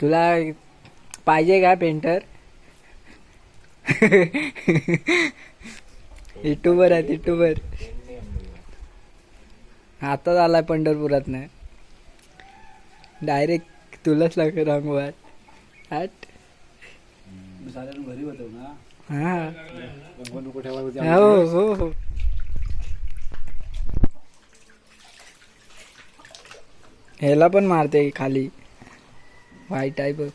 तुला पाहिजे का पेंटर युट्यूबर आहे युट्यूबर आताच आलाय पंढरपुरात नाही डायरेक्ट तुलाच लागेल रंगवात आठ हा. हो हो हो. ह्याला पण मारते खाली. व्हाईट आहे बघ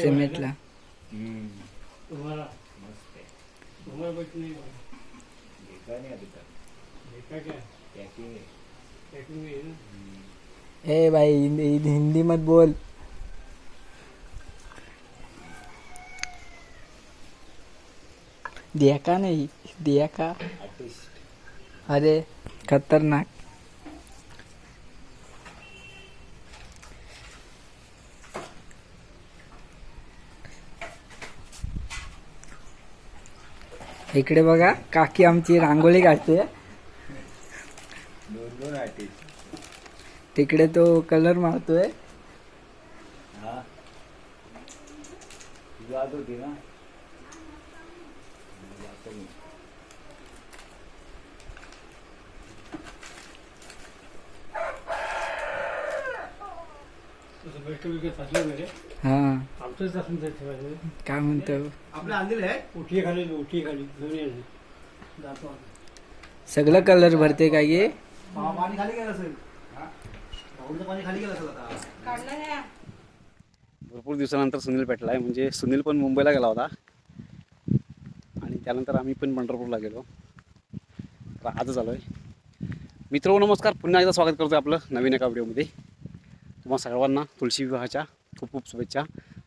सिमेंटला. ए भाई हिंदी हिंदी मत बोल. दिया का नहीं? दिया का? अरे खतरनाक. इकडे बघा काकी आमची रांगोळी काढते तिकडे तो कलर मारतोय. हा. हा काय म्हणतो? आपलं आणलेलं आहे. उठी खाली उठी खाली. दोन्ही आहे. सगळं कलर भरते काय पा- पाणी खाली गेलं असेल. राहुलचं पाणी खाली गेलं असेल आता. भरपूर दिवसानंतर सुनील भेटला आहे म्हणजे सुनील पण मुंबईला गेला होता. आणि त्यानंतर आम्ही पण पंढरपूरला गेलो. तर आजच आलो आहे मित्र नमस्कार. पुन्हा एकदा स्वागत करतो आपलं नवीन एका व्हिडिओमध्ये. तुम्हा सर्वांना तुळशी विवाहाच्या खूप खूप शुभेच्छा.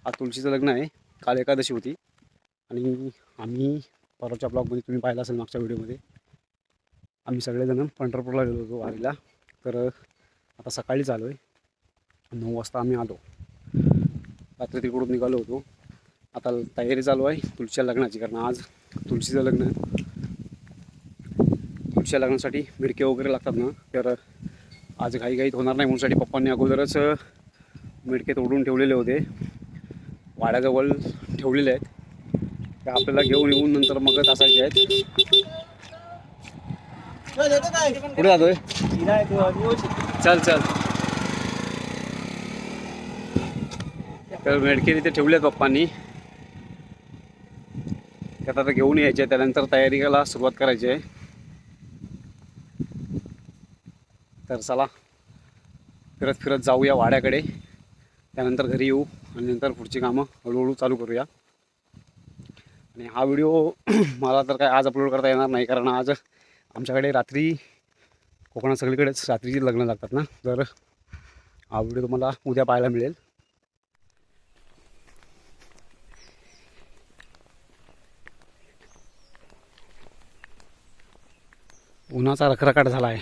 आज तुळशीचं लग्न आहे. काल एकादशी होती. आणि आम्ही परवाच्या ब्लॉगमध्ये तुम्ही पाहिलं असेल मागच्या व्हिडिओमध्ये. आम्ही सगळेजण पंढरपूरला गेलो होतो वारीला. तर आता सकाळीच आलो आहे नऊ वाजता आम्ही आलो. रात्री तिकडून निघालो होतो. आता तयारी चालू आहे तुळशीच्या लग्नाची कारण आज तुळशीचं लग्न आहे. तुळशीच्या लग्नासाठी मिडके वगैरे लागतात ना तर आज घाईघाईत होणार नाही म्हणूनसाठी पप्पांनी अगोदरच मिडके तोडून ठेवलेले होते. वाड्याजवळ ठेवलेले आहेत. ते आपल्याला घेऊन येऊन नंतर मग असायचे आहेत. कुठे जातोय? चल चल. तर मेडके तिथे ठेवलेत पप्पांनी. त्यात आता घेऊन यायचे त्यानंतर तयारीला सुरुवात करायची आहे. तर चला फिरत फिरत जाऊया वाड्याकडे. त्यानंतर घरी येऊ आणि नंतर पुढची कामं हळूहळू चालू करूया. आणि हा व्हिडिओ मला तर काय आज अपलोड करता येणार नाही कारण आज आमच्याकडे रात्री कोकणात सगळीकडेच रात्रीची लग्न लागतात ना. तर हा व्हिडिओ तुम्हाला उद्या पाहायला मिळेल. उन्हाचा रखरखाट झाला आहे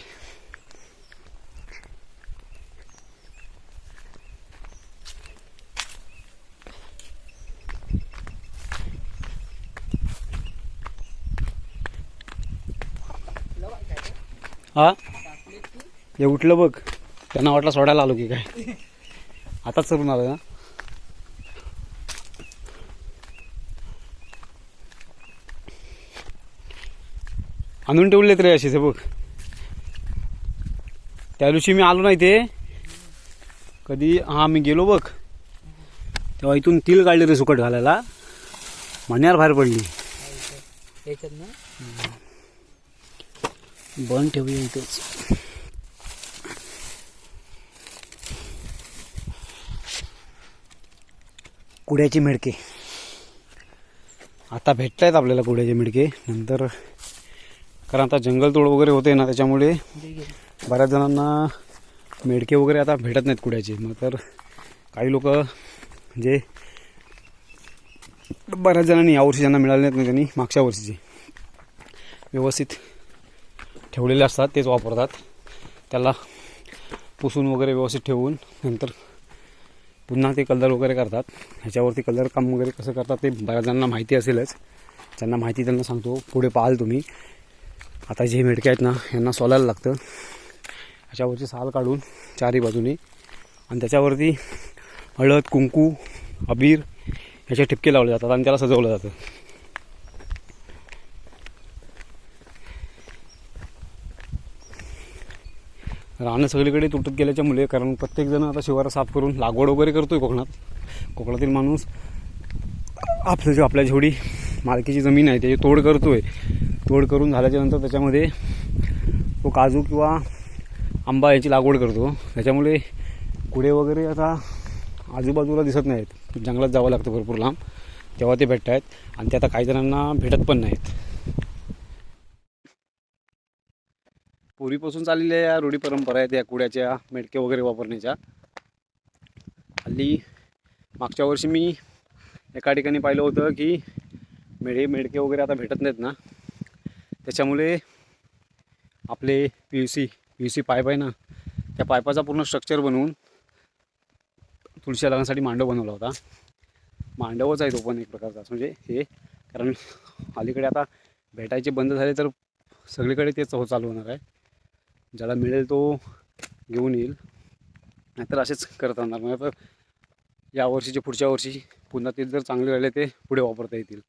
हा? हे उठलं बघ. त्यांना वाटलं सोडायला आलो की काय. आताच चरून आलं ना आणून ठेवलेत रे अशीच हे बघ. त्या दिवशी मी आलो नाही ते. कधी? हा मी गेलो बघ. तेव्हा इथून तिल काढले रे सुकट घालायला. मण्यावर बाहेर पडली. बन बंद ठेवूया इथंच. कुड्याचे मिडके. आता भेटत आहेत आपल्याला कुड्याचे मिडके. नंतर कारण आता जंगलतोड वगैरे होते ना त्याच्यामुळे बऱ्याच जणांना मेडके वगैरे आता भेटत नाहीत कुड्याचे. मग तर काही लोक म्हणजे बऱ्याच जणांनी यावर्षी ज्यांना मिळाले नाहीत ना त्यांनी मागच्या वर्षीचे. व्यवस्थित ठेवलेले असतात तेच वापरतात. त्याला पुसून वगैरे व्यवस्थित ठेवून नंतर पुन्हा ते कलर वगैरे करतात. ह्याच्यावरती कलर काम वगैरे कसं करतात ते बऱ्याच जणांना माहिती असेलच. त्यांना माहिती त्यांना सांगतो. पुढे पाहाल तुम्ही. आता जे मेडके आहेत ना यांना सोलायला लागतं. ह्याच्यावरची साल काढून चारी बाजूने. आणि त्याच्यावरती हळद कुंकू अबीर ह्याचे ठिपके लावले जातात आणि त्याला सजवलं जातं. रानं सगळीकडे तुटत गेल्याच्यामुळे कारण प्रत्येकजण आता शिवारा साफ करून लागवड वगैरे करतो आहे कोकणात. कोकणातील माणूस आपलं जे आपल्या जेवढी मालकीची जमीन आहे त्याची तोड करतो आहे तोड करून झाल्याच्यानंतर त्याच्यामध्ये तो काजू किंवा आंबा याची लागवड करतो. त्याच्यामुळे कुडे वगैरे आता आजूबाजूला दिसत नाहीत. जंगलात जावं लागतं भरपूर लांब. तेव्हा ते भेटत आहेत आणि ते आता काही जणांना भेटत पण नाहीत. पूर्वीपासून चाललेल्या या रूढी परंपरा आहेत या कुड्याच्या मेडके वगैरे वापरण्याच्या. हल्ली मागच्या वर्षी मी एका ठिकाणी पाहिलं होतं की मेढे मेडके वगैरे आता भेटत नाहीत ना. त्याच्यामुळे आपले P U C P U C pipe आहे ना त्या पायपाचा पूर्ण स्ट्रक्चर बनवून तुळशी लग्नासाठी मांडव बनवला होता. मांडवच आहे तो पण एक प्रकारचा म्हणजे हे कारण अलीकडे आता भेटायचे बंद झाले तर सगळीकडे तेच हो चालू होणार आहे. ज्याला मिळेल तो घेऊन येईल. नाहीतर असेच करत राहणार. म्हणजे आता या वर्षीचे पुढच्या वर्षी पुन्हा ते जर चांगले राहिले ते पुढे वापरता येतील.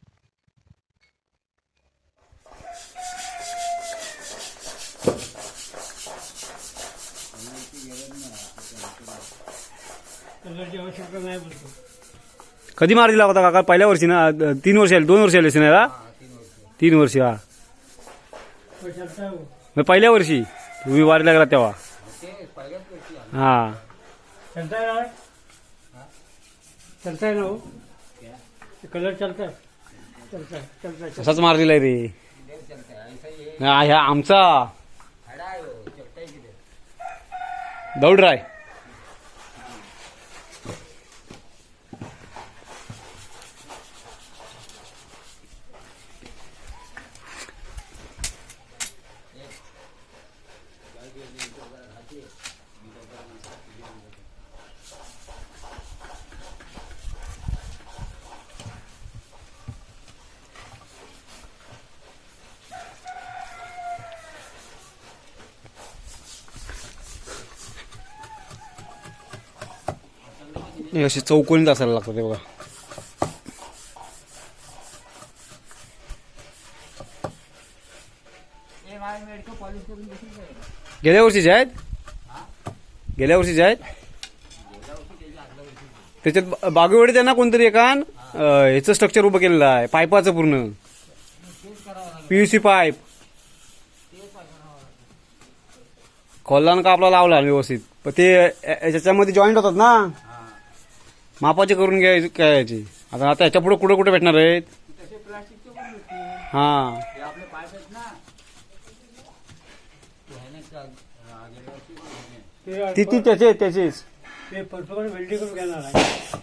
कधी मार दिला होता काका? पहिल्या वर्षी ना? तीन वर्ष आले दोन वर्ष आले ना तीन वर्ष. हा. हो? मग पहिल्या वर्षी? तुम्ही वारीला गेला तेव्हा. हा. चलता है ना? चलता है ना हो? कलर चलता है चलता है चलता है मार दिलाय रे? हा ह्या आमचा. दौड राय. हे अशी चौकोनीत असायला लागतं ते बघा गेल्या वर्षीचे आहेत गेल्या वर्षीचे आहेत त्याच्यात बागेवाडी त्यांना कोणतरी एकान ह्याचं स्ट्रक्चर उभं केलेलं आहे पाईपाचं पूर्ण पीयूसी पाईप खोलला का आपला लावला व्यवस्थित पण ते याच्यामध्ये जॉईंट होतात ना मापाचे करून घ्यायचे घ्यायचे आता आता याच्यापुढे कुठे कुठे भेटणार आहेत? हा. हे आपले पाईप आहेत ना ते आहे ना का- हा, गेल्या वर्षी घेणे. ते ती ती त्याचे त्याचेच. ते परफॉर्मन्स वेल्डिंग करून घेणार आहे.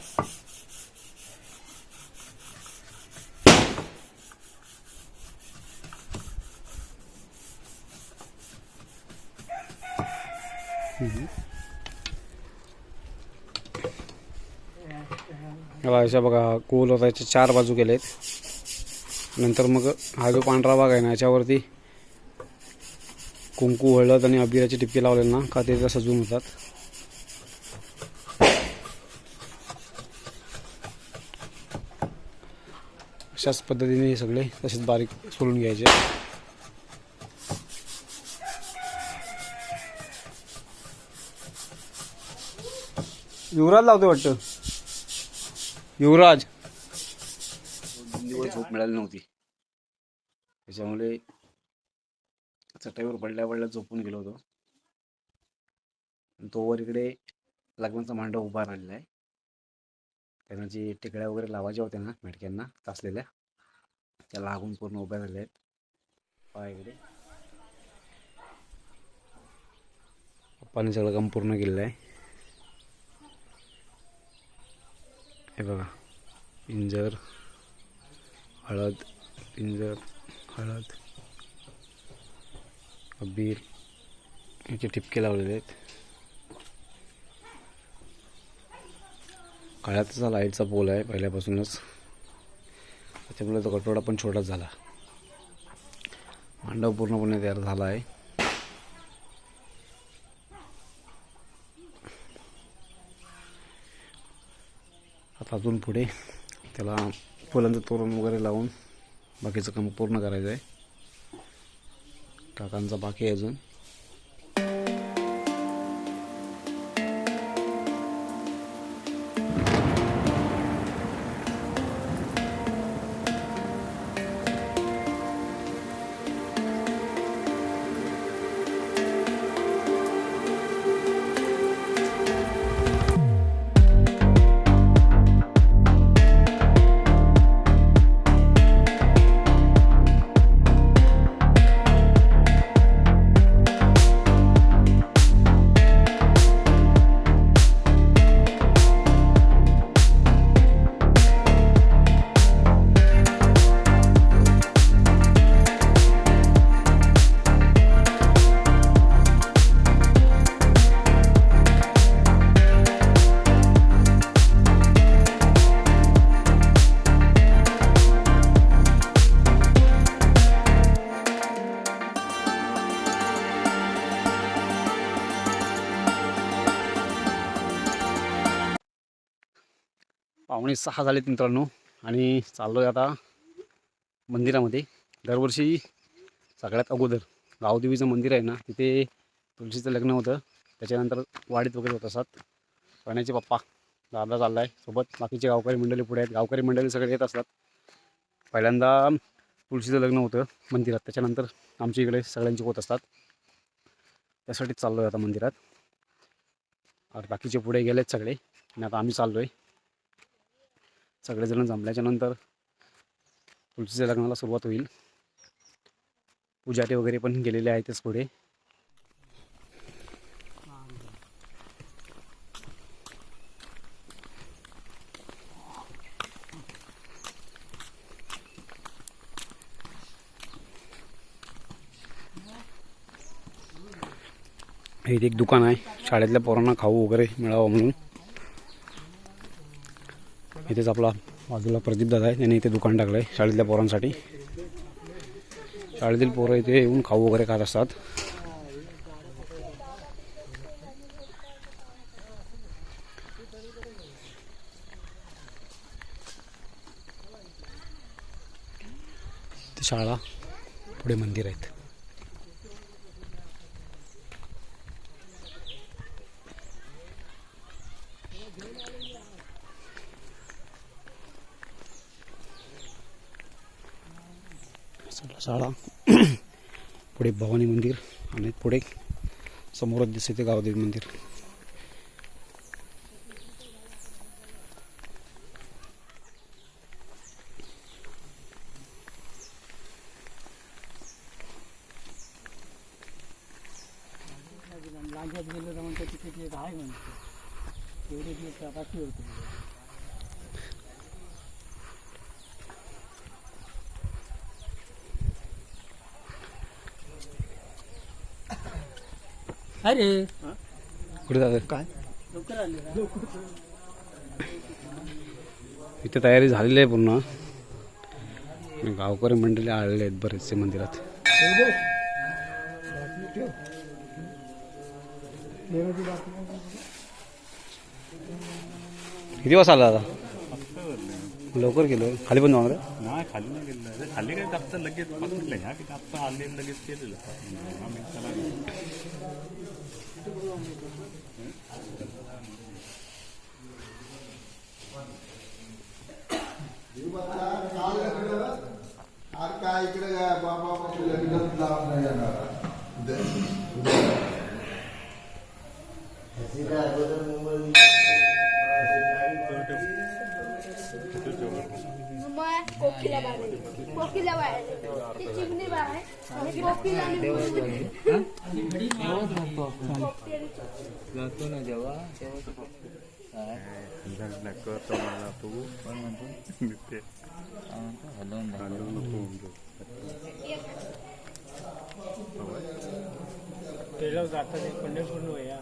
अशा बघा गोल होता याचे चार बाजू केलेत. नंतर मग हा जो पांढरा भाग आहे ना याच्यावरती कुंकू हळद आणि अबिराचे टिपके लावले ना का ते सजवून होतात. अशाच पद्धतीने हे सगळे तसेच बारीक सोलून घ्यायचे. युवराज लावतो वाटतं? युवराज. दिवस झोप मिळाली नव्हती. त्याच्यामुळे चटईवर पडल्या पडल्या झोपून गेलो होतो. आणि तो वर इकडे लग्नाचा मांडव उभा राहिलेला आहे. त्यांना जे टिकड्या वगैरे लावायच्या होत्या ना मेडक्यांना तासलेल्या त्या लागून पूर्ण उभ्या झाल्या आहेत. पहा इकडे. पप्पाने सगळं काम पूर्ण केलेलं आहे. हे बघा पिंजर हळद पिंजर हळद अबीर याचे ठिपके लावलेले आहेत. काळ्याचा लाईटचा पोल आहे पहिल्यापासूनच. त्याच्यामुळे तो कटोडा पण छोटाच झाला. मांडव पूर्णपणे तयार झाला आहे. अजून पुढे त्याला फुलांचं तोरण वगैरे लावून बाकीचं काम पूर्ण करायचं आहे काकांचा बाकी आहे अजून. पावणे सहा झालेत मित्रांनो. आणि चाललो आहे आता मंदिरामध्ये. दरवर्षी सगळ्यात अगोदर गावदेवीचं मंदिर आहे ना तिथे तुळशीचं लग्न होतं. त्याच्यानंतर वाडीत वगैरे होत असतात. पाण्याचे पप्पा दादा चालला आहे सोबत. बाकीचे गावकरी मंडळी पुढे आहेत. गावकरी मंडळी सगळे येत असतात. पहिल्यांदा तुळशीचं लग्न होतं मंदिरात. त्याच्यानंतर आमच्या इकडे सगळ्यांचे होत असतात. त्यासाठीच चाललो आहे आता मंदिरात. बाकीचे पुढे गेलेत सगळे. आणि आता आम्ही चाललो आहे सगळेजण जमल्याच्यानंतर तुळशीच्या लग्नाला सुरुवात होईल. पुजारी वगैरे पण गेलेले आहेतच पुढे. इथे एक दुकान आहे. शाळेतल्या पोरांना खाऊ वगैरे मिळावं म्हणून. इथेच आपला बाजूला प्रदीपदादा आहे त्यांनी इथे दुकान टाकलं आहे शाळेतल्या पोरांसाठी. शाळेतील पोरं इथे येऊन खाऊ वगैरे खात असतात. ते शाळा पुढे मंदिर आहेत. शाळा पुढे भवानी मंदिर आणि पुढे समोरच दिसते गावदेवी मंदिर लांजात गेलो तर म्हणतो तिथे एक आहे म्हणतो एवढे दिवस बाकी होते अरे कुठे जातात काय लवकर आले ना. इथे तयारी झालेली आहे पूर्ण. गावकरी मंडळी आलेले आहेत बरेचसे मंदिरात. किती वाजता आला आता लवकर गेलो. खाली पण जाणार नाही खाली नाही गेलं खाली काय जास्त लगेच म्हटलं ह्या की जास्त आले लगेच केलेलं आम्ही त्याला अरे काय इकडे बाबा लग्नच लावून नाही येणार कोकिला बाळ कोकिला बाळ ती चिमणी बाळ आहे आणि कोकिला आणि मुलगी. कोकिला आणि करतो मला तू ते हलवून नको ट्रेलर जातात ते पंढरपूर वया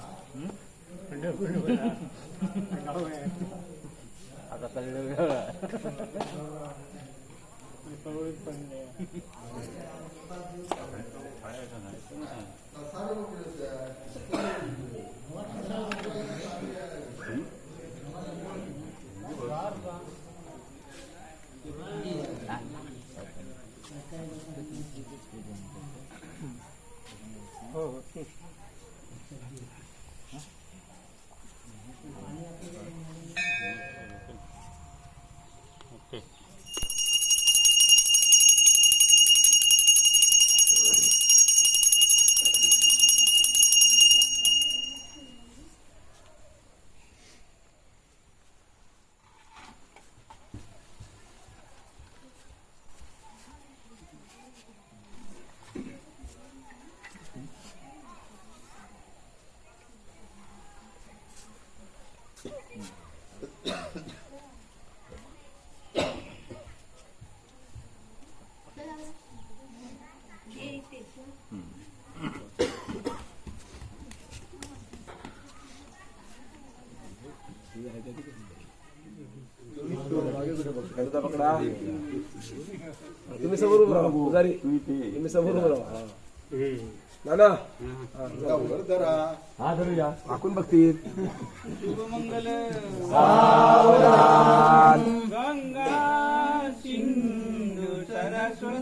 पंढरपूर वया गाव आहे आता पण तुम्ही समोर उभं राहा पुजारी. तुम्ही समोर उभं राहा. हा. नाना वर धरा हा धरूया आखून बघतील परस्परे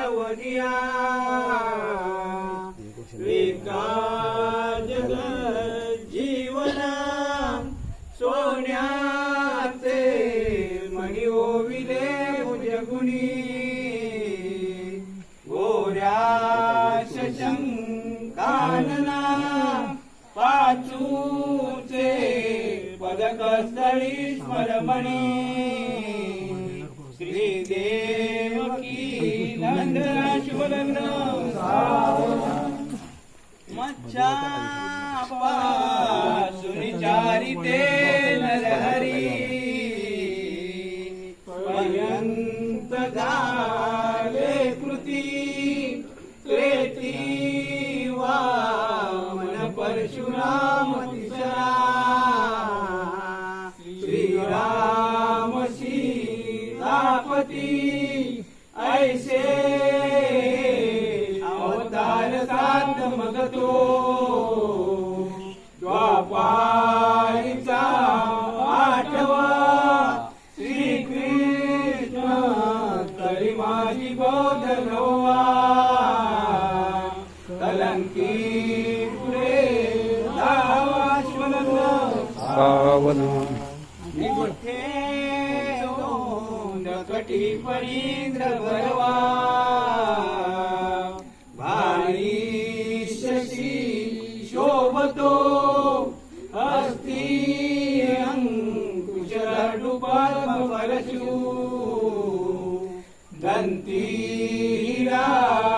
लवनिया। अवनिया विका जीवना। सोन्या सुनिचारिते नरहरी पर्यंत गाले कृती वा वामन परशुराम तिसरा श्रीराम सीतापती ऐसे अवतार सात मगतो। पावन कटी परींद्र भरवा. भारी शशी शोभतो अस्ति अंकुश परशु। दंती हिरा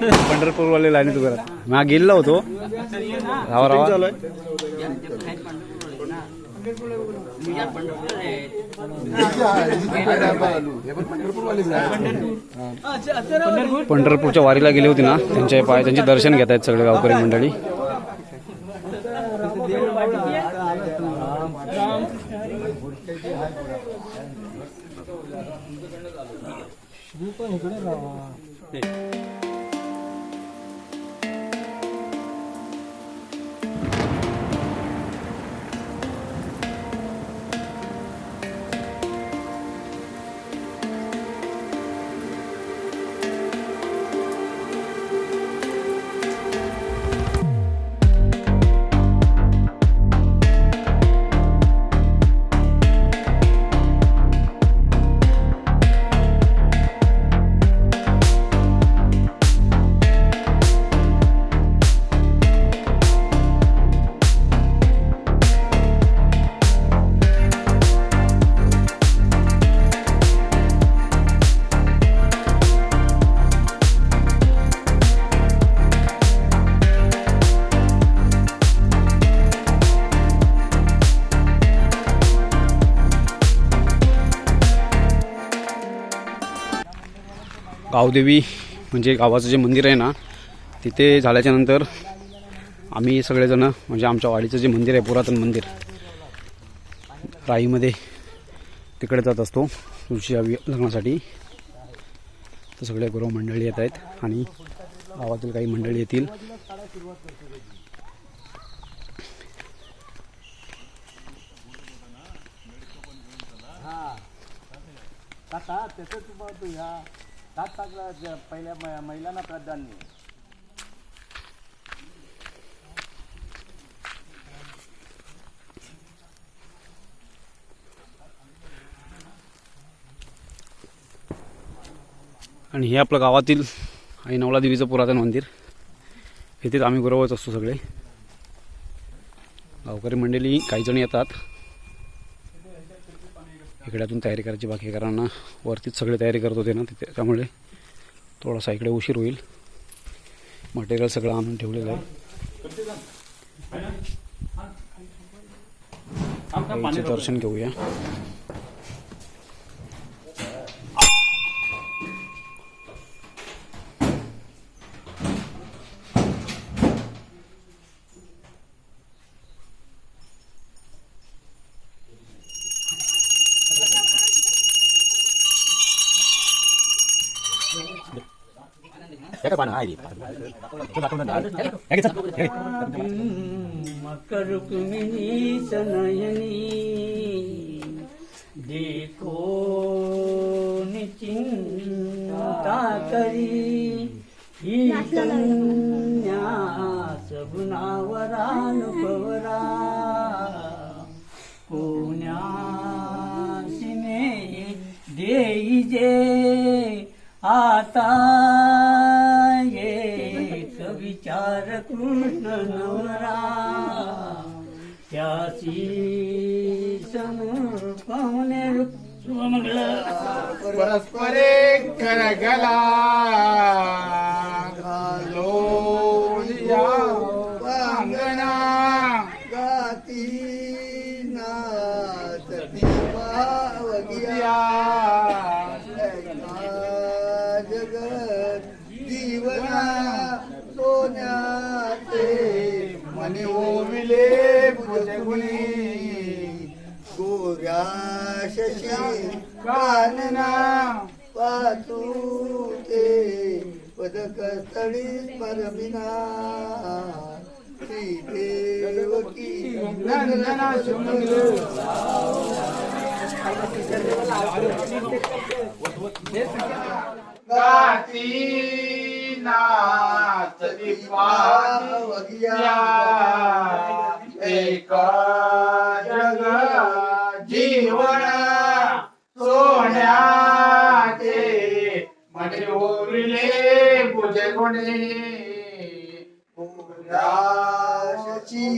पंढरपूरवाले लाईनीत उभे राहतात. हा गेलो होतो. रावा रावा. पंढरपूरच्या वारीला गेले होते ना त्यांच्या पाय त्यांचे दर्शन घेत आहेत सगळे गावकरी मंडळी. पण इकडे गावदेवी म्हणजे गावाचं जे मंदिर आहे ना तिथे झाल्याच्यानंतर आम्ही सगळेजणं म्हणजे आमच्या वाडीचं जे मंदिर आहे पुरातन मंदिर राईमध्ये तिकडे जात असतो तुळशी हवी लग्नासाठी. तर सगळे गुरु मंडळी येत आहेत आणि गावातील काही मंडळी येतील. पहिल्या महिलांना प्राधान्य. आणि हे आपलं गावातील आई नवला देवीचं पुरातन मंदिर. इथेच आम्ही गुरवत असतो सगळे. गावकरी मंडळी काही जण येतात. इकड्यातून तयारी करायची बाकी कारण वरतीच सगळे तयारी करत होते ना तिथे त्यामुळे थोडासा इकडे उशीर होईल. मटेरियल सगळं आणून ठेवलेलं आहे. दर्शन घेऊया. मकर रुक्मिणी सनयनी देखो चिंता करी ही कन्या सगुणावरानुभवरा पुण्यासिने देई जे आता मंगळ परस्परे करगला कानना पातू ते पदक परमिना श्री देवकी नंदना गाती नाचती पावगिया एक जग जीवन सोन्याचे म्हणजे ओरिले बुजे गुणे राशची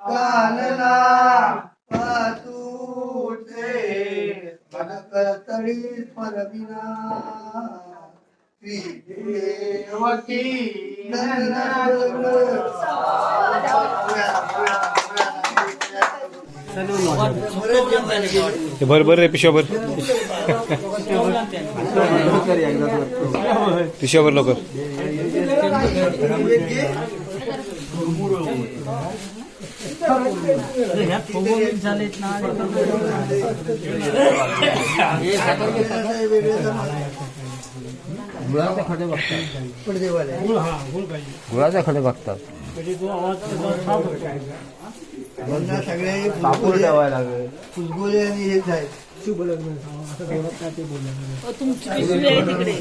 कानला पातूचे मन तळी परविना श्री देवकी ते भर भर रे पिशव्या भर पिशव्या भर लवकर. झालेत ना गुळाचा खडे बघतात. सगळे कापूर ठेवायला लागेल. आणि हेच आहेत तुमची पिशवी आहे तिकडे.